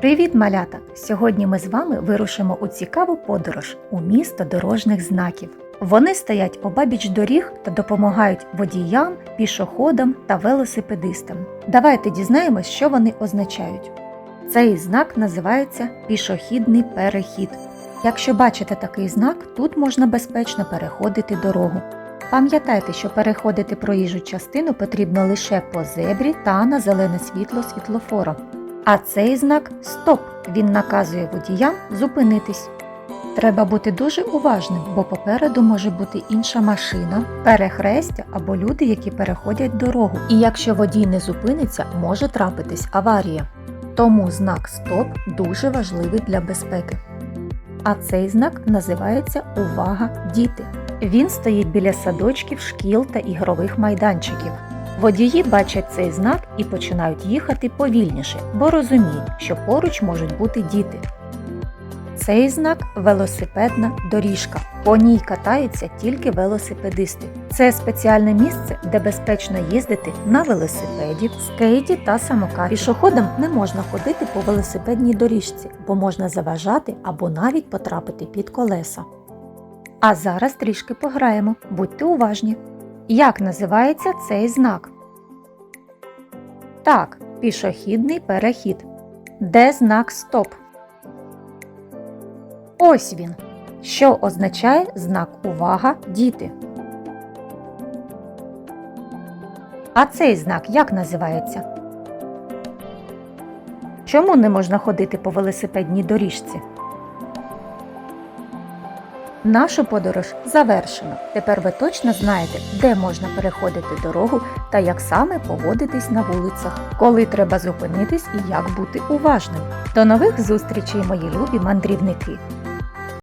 Привіт, малята! Сьогодні ми з вами вирушимо у цікаву подорож у місто дорожніх знаків. Вони стоять обабіч доріг та допомагають водіям, пішоходам та велосипедистам. Давайте дізнаємось, що вони означають. Цей знак називається пішохідний перехід. Якщо бачите такий знак, тут можна безпечно переходити дорогу. Пам'ятайте, що переходити проїжджу частину потрібно лише по зебрі та на зелене світло світлофора. А цей знак стоп. Він наказує водіям зупинитись. Треба бути дуже уважним, бо попереду може бути інша машина, перехрестя або люди, які переходять дорогу. І якщо водій не зупиниться, може трапитись аварія. Тому знак стоп дуже важливий для безпеки. А цей знак називається Увага, діти. Він стоїть біля садочків, шкіл та ігрових майданчиків. Водії бачать цей знак і починають їхати повільніше, бо розуміють, що поруч можуть бути діти. Цей знак велосипедна доріжка. По ній катаються тільки велосипедисти. Це спеціальне місце, де безпечно їздити на велосипеді, скейті та самокаті. Пішоходам не можна ходити по велосипедній доріжці, бо можна заважати або навіть потрапити під колеса. А зараз трішки пограємо, будьте уважні. Як називається цей знак? Так, пішохідний перехід. Де знак стоп? Ось він. Що означає знак увага діти? А цей знак як називається? Чому не можна ходити по велосипедній доріжці? Нашу подорож завершено. Тепер ви точно знаєте, де можна переходити дорогу та як саме поводитись на вулицях, коли треба зупинитись і як бути уважним. До нових зустрічей, мої любі мандрівники!